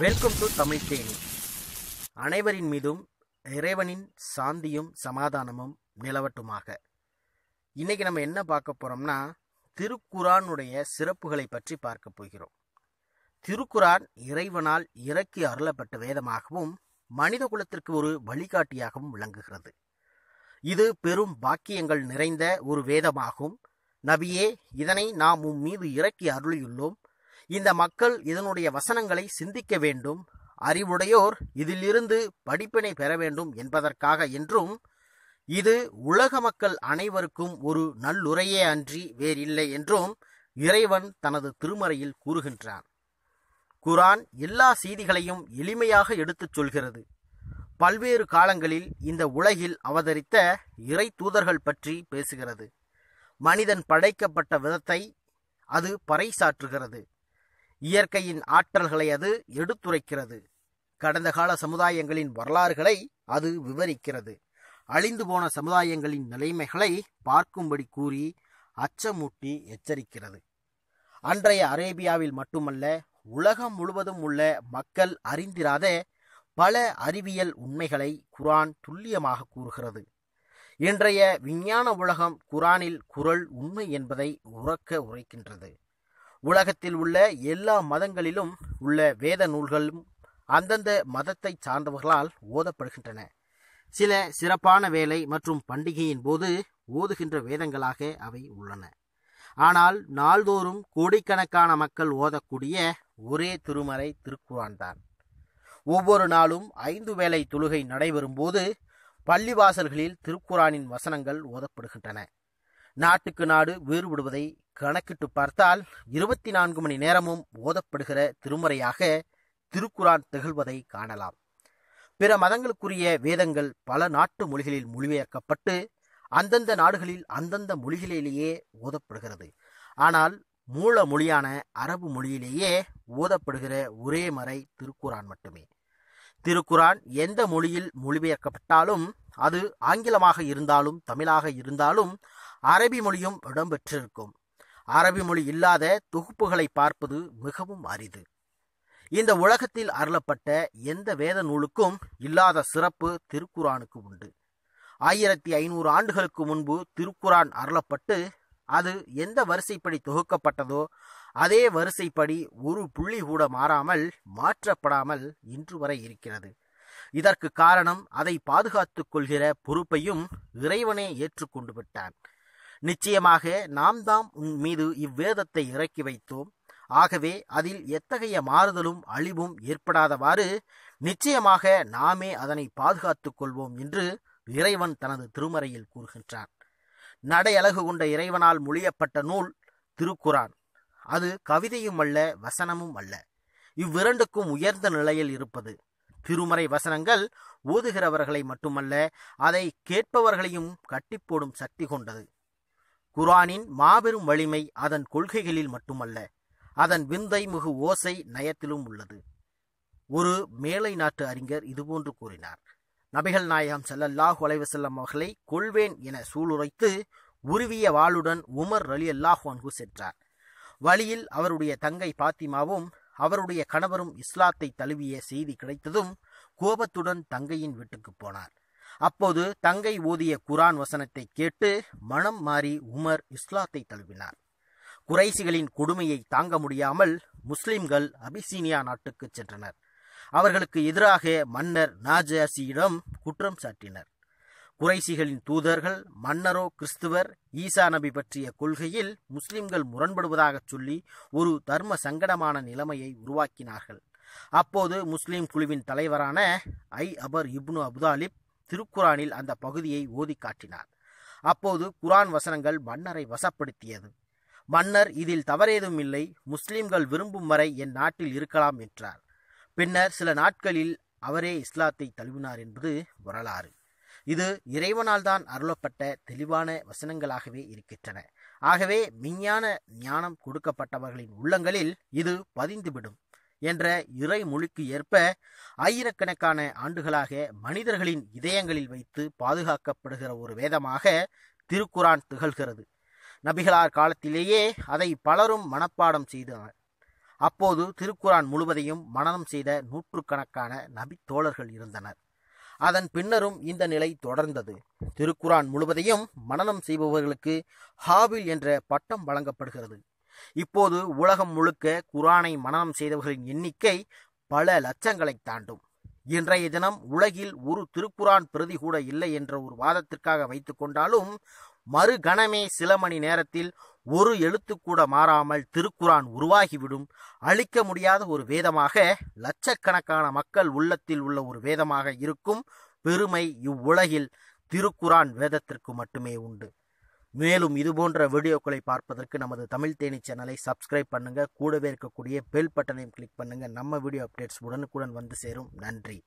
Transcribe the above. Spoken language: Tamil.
Welcome to Tamil Theni. அனைவரின் மீதும் இறைவனின் சாந்தியும் சமாதானமும் நிலவட்டுமாக. இன்னைக்கு நம்ம என்ன பார்க்க போறோம்னா திருக்குரானுடைய சிறப்புகளை பற்றி பார்க்க போகிறோம். திருக்குரான் இறைவனால் இறக்கி அருளப்பட்ட வேதமாகவும் மனித குலத்திற்கு ஒரு வழிகாட்டியாகவும் விளங்குகிறது. இது பெரும் பாக்கியங்கள் நிறைந்த ஒரு வேதமாகும். நபியே இதனை நாம் உம் மீது இறக்கி அருளியுள்ளோம். இந்த மக்கள் இதனுடைய வசனங்களை சிந்திக்க வேண்டும் அறிவுடையோர் இதிலிருந்து படிப்பினை பெற வேண்டும் என்பதற்காக என்றும் இது உலக மக்கள் அனைவருக்கும் ஒரு நல்லுரையே அன்றி வேறில்லை என்றும் இறைவன் தனது திருமறையில் கூறுகின்றான். குரான் எல்லா செய்திகளையும் எளிமையாக எடுத்துச் சொல்கிறது. பல்வேறு காலங்களில் இந்த உலகில் அவதரித்த இறை தூதர்கள் பற்றி பேசுகிறது. மனிதன் படைக்கப்பட்ட விதத்தை அது பறைசாற்றுகிறது. இயற்கையின் ஆற்றல்களை அது எடுத்துரைக்கிறது. கடந்த கால சமுதாயங்களின் வரலாறுகளை அது விவரிக்கிறது. அழிந்து போன சமுதாயங்களின் நிலைமைகளை பார்க்கும்படி கூறி அச்சமூட்டி எச்சரிக்கிறது. அன்றைய அரேபியாவில் மட்டுமல்ல உலகம் முழுவதும் உள்ள மக்கள் அறிந்திராத பல அறிவியல் உண்மைகளை குரான் துல்லியமாக கூறுகிறது. இன்றைய விஞ்ஞான உலகம் குரானில் குரல் உண்மை என்பதை உறக்க உரைக்கின்றது. உலகத்தில் உள்ள எல்லா மதங்களிலும் உள்ள வேத நூல்களும் அந்தந்த மதத்தை சார்ந்தவர்களால் ஓதப்படுகின்றன. சில சிறப்பான வேலை மற்றும் பண்டிகையின் போது ஓதுகின்ற வேதங்களாக அவை உள்ளன. ஆனால் நாள்தோறும் கோடிக்கணக்கான மக்கள் ஓதக்கூடிய ஒரே திருமறை திருக்குரான் தான். ஒவ்வொரு நாளும் ஐந்து வேளை தொழுகை நடைபெறும் போது பள்ளிவாசல்களில் திருக்குரானின் வசனங்கள் ஓதப்படுகின்றன. நாட்டுக்கு நாடு வேறுபடுவதை கணக்கிட்டு பார்த்தால் இருபத்தி நான்கு மணி நேரமும் ஓதப்படுகிற திருமறையாக திருக்குரான் திகழ்வதை காணலாம். பிற மதங்களுக்குரிய வேதங்கள் பல நாட்டு மொழிகளில் மொழிபெயர்க்கப்பட்டு அந்தந்த நாடுகளில் அந்தந்த மொழிகளிலேயே ஓதப்படுகிறது. ஆனால் மூல மொழியான அரபு மொழியிலேயே ஓதப்படுகிற ஒரே மறை திருக்குரான் மட்டுமே. திருக்குரான் எந்த மொழியில் மொழிபெயர்க்கப்பட்டாலும் அது ஆங்கிலமாக இருந்தாலும் தமிழாக இருந்தாலும் அரபி மொழியும் இடம்பெற்றிருக்கும். அரபி மொழி இல்லாத தொகுப்புகளை பார்ப்பது மிகவும் அரிது. இந்த உலகத்தில் அருளப்பட்ட எந்த வேத நூலுக்கும் இல்லாத சிறப்பு திருக்குரானுக்கு உண்டு. ஆயிரத்தி ஐநூறு ஆண்டுகளுக்கு முன்பு திருக்குரான் அருளப்பட்டு அது எந்த வரிசைப்படி தொகுக்கப்பட்டதோ அதே வரிசைப்படி ஒரு புள்ளி கூட மாறாமல் மாற்றப்படாமல் இன்று வரை இருக்கிறது. இதற்கு காரணம் அதை பாதுகாத்துக் கொள்கிற பொறுப்பையும் இறைவனே ஏற்றுக்கொண்டு விட்டான். நிச்சயமாக நாம் தாம் உன் மீது இவ்வேதத்தை இறக்கி வைத்தோம். ஆகவே அதில் எத்தகைய மாறுதலும் அழிவும் ஏற்படாதவாறு நிச்சயமாக நாமே அதனை பாதுகாத்துக் கொள்வோம் என்று இறைவன் தனது திருமறையில் கூறுகின்றான். நடையழகு கொண்ட இறைவனால் மொழியப்பட்ட நூல் திருக்குரான் அது கவிதையும் அல்ல வசனமும் அல்ல. இவ்விரண்டுக்கும் உயர்ந்த நிலையில் இருப்பது. திருமறை வசனங்கள் ஓதுகிறவர்களை மட்டுமல்ல அதை கேட்பவர்களையும் கட்டிப்போடும் சக்தி கொண்டது. குரானின் மாபெரும் வலிமை அதன் கொள்கைகளில் மட்டுமல்ல அதன் விந்தை மிகு ஓசை நயத்திலும் உள்ளது. ஒரு மேலை நாட்டு அறிஞர் இதுபோன்று கூறினார் நபிகள் நாயகம் செல்லல்லாஹ் அலைவசல்லம் அவர்களை கொள்வேன் என சூளுரைத்து உருவிய வாளுடன் உமர் அலி அல்லாஹ் அன்கு சென்றார். வழியில் அவருடைய தங்கை பாத்திமாவும் அவருடைய கணவரும் இஸ்லாத்தை தழுவிய செய்தி கிடைத்ததும் கோபத்துடன் தங்கையின் வீட்டுக்கு போனார். அப்போது தங்கை ஓதிய குரான் வசனத்தை கேட்டு மனம் மாறி உமர் இஸ்லாத்தை தழுவினார். குறைசிகளின் கொடுமையை தாங்க முடியாமல் முஸ்லிம்கள் அபிசீனியா நாட்டுக்கு சென்றனர். அவர்களுக்கு எதிராக மன்னர் நாஜாசியிடம் குற்றம் சாட்டினர். குறைசிகளின் தூதர்கள் மன்னரோ கிறிஸ்துவர் ஈசா நபி பற்றிய கொள்கையில் முஸ்லிம்கள் முரண்படுவதாகச் சொல்லி ஒரு தர்ம சங்கடமான நிலைமையை உருவாக்கினார்கள். அப்போது முஸ்லிம் குழுவின் தலைவரான ஐ அபர் இப்னு அபுதாலிப் திருக்குரானில் அந்த பகுதியை ஓதி காட்டினார். அப்போது குரான் வசனங்கள் மன்னரை வசப்படுத்தியது. மன்னர் இதில் தவறேதும் இல்லை முஸ்லிம்கள் விரும்பும் வரை என் நாட்டில் இருக்கலாம் என்றார். பின்னர் சில நாட்களில் அவரே இஸ்லாத்தை தழுவினார் என்பது வரலாறு. இது இறைவனால் தான் அருளப்பட்ட தெளிவான வசனங்களாகவே இருக்கின்றன. ஆகவே விஞ்ஞான ஞானம் கொடுக்கப்பட்டவர்களின் உள்ளங்களில் இது பதிந்துவிடும். என்ற இறை மொழிக்கு ஏற்ப ஆயிரக்கணக்கான ஆண்டுகளாக மனிதர்களின் இதயங்களில் வைத்து பாதுகாக்கப்படுகிற ஒரு வேதமாக திருக்குரான் திகழ்கிறது. நபிகளார் காலத்திலேயே அதை பலரும் மனப்பாடம் செய்தனர் அப்போது திருக்குரான் முழுவதையும் மனனம் செய்த நூற்றுக்கணக்கான நபி தோழர்கள் இருந்தனர். அதன் பின்னரும் இந்த நிலை தொடர்ந்தது. திருக்குரான் முழுவதையும் மனனம் செய்பவர்களுக்கு ஹாபில் என்ற பட்டம் வழங்கப்படுகிறது. இப்போது உலகம் முழுக்க குரானை மனனம் செய்தவர்களின் எண்ணிக்கை பல லட்சங்களை தாண்டும். இன்றைய தினம் உலகில் ஒரு திருக்குரான் பிரதி கூட இல்லை என்ற ஒரு வாதத்திற்காக வைத்துக் கொண்டாலும் மறுகணமே சில மணி நேரத்தில் ஒரு எழுத்து கூட மாறாமல் திருக்குரான் உருவாகிவிடும். அழிக்க முடியாத ஒரு வேதமாக லட்சக்கணக்கான மக்கள் உள்ளத்தில் உள்ள ஒரு வேதமாக இருக்கும் பெருமை இவ்வுலகில் திருக்குரான் வேதத்திற்கு மட்டுமே உண்டு. மேலும் இதுபோன்ற வீடியோக்களை பார்ப்பதற்கு நமது தமிழ் தேனி சேனலை சப்ஸ்கிரைப் பண்ணுங்க. கூடவே இருக்கக்கூடிய பெல் பட்டனையும் கிளிக் பண்ணுங்க. நம்ம வீடியோ அப்டேட்ஸ் உடனுக்குடன் வந்து சேரும். நன்றி.